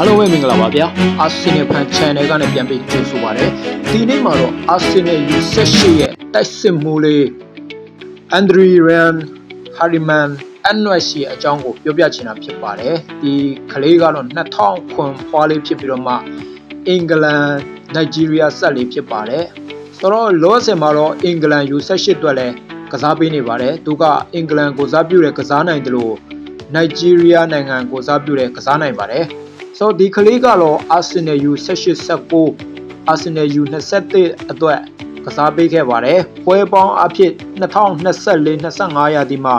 အားလုံးပဲမင်္ဂလာပါဗျာအာဆင်နယ်ဖန် channel ကနေပြန်ပြီးကြိုဆိုပါရစေဒီနေ့မှာတော့အာဆင်နယ် U18 ရဲ့တိုက်စစ်မှုလေးအန်ဒရီရန်ဟာရီမန်အန်နွက်ရှိအကြောင်းကိုပြောပြချင်တာဖြစ်ပါတယ်ဒီကလေးကတော့2000ခွန်ဖွားလေးဖြစ်ပြီးတော့မှအင်္ဂလန်နိုင်ဂျီးရီးယားဆက်လေးဖြစ်ပါတယ်ဆိုတော့လောဆယ်မှာတော့အင်္ဂလန် U18 အတွက်လည်းကစားပေးနေပါတယ်သူကအင်္ဂလန်ကိုစားပြုတဲ့ကစားနိုင်တယ်လို့နိုင်ဂျီးရီးယားနိုင်ငံကိုစားပြုတဲ့ကစားနိုင်ပါတယ် ဆိုတော့ဒီကလေးကတော့ Arsenal U18 19 Arsenal U21 အတွက်ကစားပေးခဲ့ပါတယ်ပွဲပေါင်းအဖြစ်2024-25ရာသီမှာ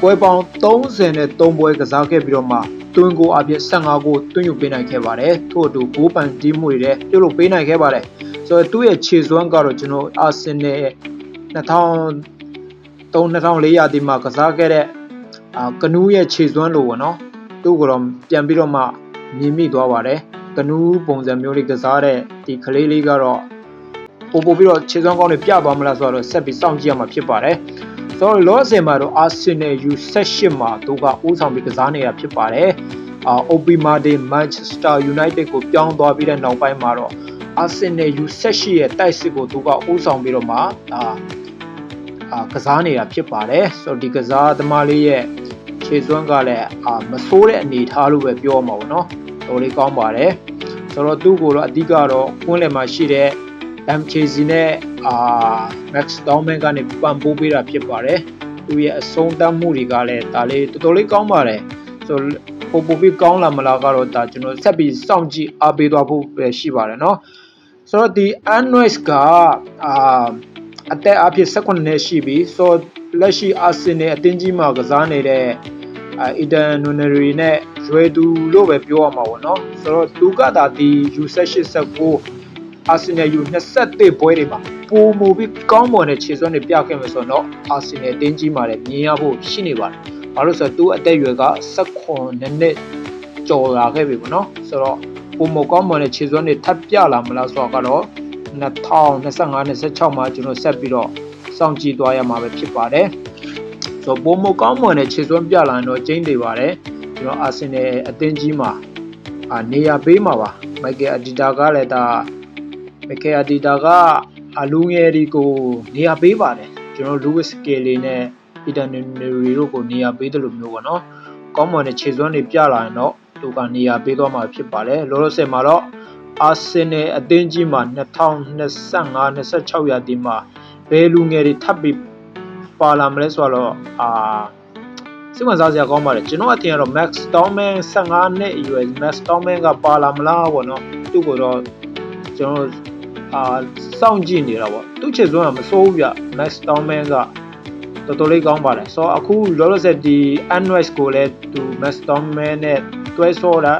ပွဲပေါင်း33ပွဲကစားခဲ့ပြီးတော့မှတွင်းကိုအဖြစ်15ကိုတွင်းယူပေးနိုင်ခဲ့ပါတယ်ထို့အတူဂိုးပန်တီးမှုတွေလည်းပြုတ်လို့ပေးနိုင်ခဲ့ပါတယ်ဆိုတော့သူ့ရဲ့ခြေစွမ်းကတော့ကျွန်တော် Arsenal 2003-2004ရာသီမှာကစားခဲ့တဲ့အာကနူးရဲ့ခြေစွမ်းလိုပေါ့နော်သူ့ကတော့ပြန်ပြီးတော့မှ မြင်မိသွားပါတယ်ကနူးပုံစံမျိုးလေးကစားတဲ့ဒီကလေးလေးကတော့ပို့ပို့ပြီးတော့ခြေစွမ်းကောင်းတွေပြသွားမလားဆိုတော့ဆက်ပြီးစောင့်ကြည့်ရမှာဖြစ်ပါတယ်ဆိုတော့လောဆယ်မှာတော့ Arsenal U18 မှာသူကဦးဆောင်ပြီးကစားနေတာဖြစ်ပါတယ်အာ OP Martin Manchester United ကိုပြောင်းသွားပြီးတဲ့နောက်ပိုင်းမှာတော့ Arsenal U18 ရဲ့တိုက်စစ်ကိုသူကဦးဆောင်ပြီးတော့မှအာအာကစားနေတာဖြစ်ပါတယ်ဆိုတော့ဒီကစားသမားလေးရဲ့ ခြေစွမ်းကလည်းအာမဆိုးတဲ့အနေအထားလို့ပဲပြောမှာပေါ့နော်တော်လေးကောင်းပါတယ်ဆိုတော့သူ့ကိုတော့အဓိကတော့ကွင်းလယ်မှာရှိတဲ့ MKC နဲ့အာ Max Downman ကနေပံ့ပိုးပေးတာဖြစ်ပါတယ်သူရဲ့အဆုံးသတ်မှုတွေကလည်းဒါလေးတော်တော်လေးကောင်းပါတယ်ဆိုတော့ပိုပိုပြီးကောင်းလာမလားကတော့ဒါကျွန်တော်ဆက်ပြီးစောင့်ကြည့်အားပေးသွားဖို့ပဲရှိပါတယ်เนาะဆိုတော့ဒီ Unnoise ကအာအသက်အဖြစ်18နှစ်ရှိပြီဆိုတော့ လက်ရှိ Arsenal အသင်းကြီးမှာကစားနေတဲ့အာအီဒန်နူနရီနဲ့ရွယ်သူလို့ပဲပြောရမှာပေါ့နော်ဆိုတော့သူကသာဒီ U16 အာဆင်နယ်ယူ21ပွဲတွေမှာပုံမူပြီးကောင်းမွန်တဲ့ခြေစွမ်းတွေပြခဲ့မယ်ဆိုတော့အာဆင်နယ်တင်းကြီးမှာလည်းမြင်ရဖို့ရှိနေပါတယ်။ဘာလို့ဆိုတော့သူ့အသက်အရွယ်က18နှစ်ကျော်လာခဲ့ပြီပေါ့နော်။ဆိုတော့ပုံမကောင်းမွန်တဲ့ခြေစွမ်းတွေထပ်ပြလာမလားဆိုတော့2025-26မှာကျွန်တော်ဆက်ပြီးတော့ စောင့်ကြည့်သွားရမှာပဲဖြစ်ပါတယ်။ဆိုတော့ပုံမကောင်းမွန်တဲ့ခြေစွမ်းပြလာရင်တော့ကျင်းနေပါတယ်။ကျွန်တော်အာဆင်နယ်အသင်းကြီးမှာအာနေရာပေးမှာပါ။မိုက်ကယ်အဒီတာကလည်းဒါမကယ်အဒီတာကအလူငယ်ဒီကိုနေရာပေးပါတယ်ကျွန်တော်လူးဝစ်စကေလီနဲ့အီတန်နရီတို့ကိုနေရာပေးတယ်လို့မျိုးပေါ့နော်ကောင်းမွန်တဲ့ခြေစွမ်းတွေပြလာရင်တော့သူကနေရာပေးသွားမှာဖြစ်ပါတယ်လောလောဆယ်မှာတော့အာဆင်နယ်အသင်းကြီးမှာ2025-26ရာသီမှာ ဘယ်လူငယ်တွေထပ်ပြီးပါလာမလဲဆိုတော့အာစိတ်ဝင်စားစရာကောင်းပါတယ်ကျွန်တော်အထင်ကတော့ Max Storman 15နှစ်အရွယ် Max Storman ကပါလာမလားပေါ့နော်သူ့ကိုတော့ကျွန်တော်အာစောင့်ကြည့်နေတာပေါ့သူ့ချေစွမ်းကမစိုးဘူးဗျ Max Storman ကတော်တော်လေးကောင်းပါတယ်ဆိုတော့အခုလောလောဆယ်ဒီ Android ကိုလည်းသူ Max Storman နဲ့တွဲဆောတာ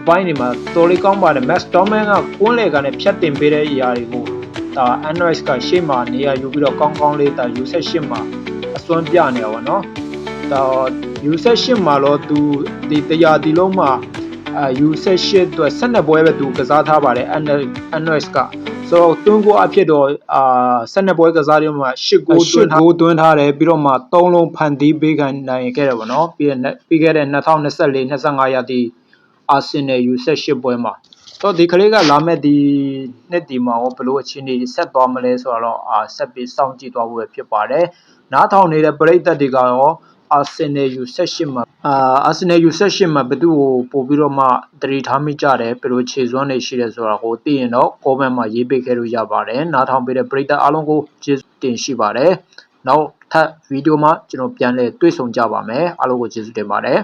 အပိုင်းတွေမှာတော်လေးကောင်းပါတယ် Max Storman ကကွန်းလေကနဲ့ဖြတ်တင်ပေးတဲ့အရာတွေကို ဒါ Android ကရှေ့မှာနေရာယူပြီးတော့ကောင်းကောင်းလေးဒါ U18 မှာအစွမ်းပြနေတာပေါ့နော်ဒါ U18 မှာတော့သူဒီတရားဒီလုံးမှာအာ U18 အတွက်12ပွဲပဲသူကစားထားပါတယ် Android ကဆိုတော့တွန်းကိုအဖြစ်တော့အာ12ပွဲကစားရမှာ8ဂိုးတွန်းထားတွန်းထားတယ်ပြီးတော့မှ3လုံးဖန်တီးပေးခံနိုင်ခဲ့တယ်ဗောနော်ပြီးရပြီးခဲ့တဲ့2024 25ရာသီအာဆင်နယ် U18 ပွဲမှာ တော့ဒီကလေးကလာမဲ့ဒီနှစ်ဒီမှာရောဘလို့အခြေအနေဆက်သွားမလဲဆိုတော့အာဆက်ပြီးစောင့်ကြည့်သွားဖို့ပဲဖြစ်ပါတယ်နားထောင်နေတဲ့ပရိသတ်တွေကရောအာဆင်နယ် U18 မှာအာအာဆင်နယ် U18 မှာဘယ်သူ့ကိုပို့ပြီးတော့မှတရီထားမိကြတယ်ဘယ်လိုခြေစွမ်းတွေရှိတယ်ဆိုတာကိုသိရင်တော့ comment မှာရေးပေးခဲ့လို့ရပါတယ်နားထောင်ပေးတဲ့ပရိသတ်အားလုံးကိုကျေးဇူးတင်ရှိပါတယ်နောက်ထပ်ဗီဒီယိုမှာကျွန်တော်ပြန်လည်တွေ့ဆုံကြပါမယ်အားလုံးကိုကျေးဇူးတင်ပါတယ်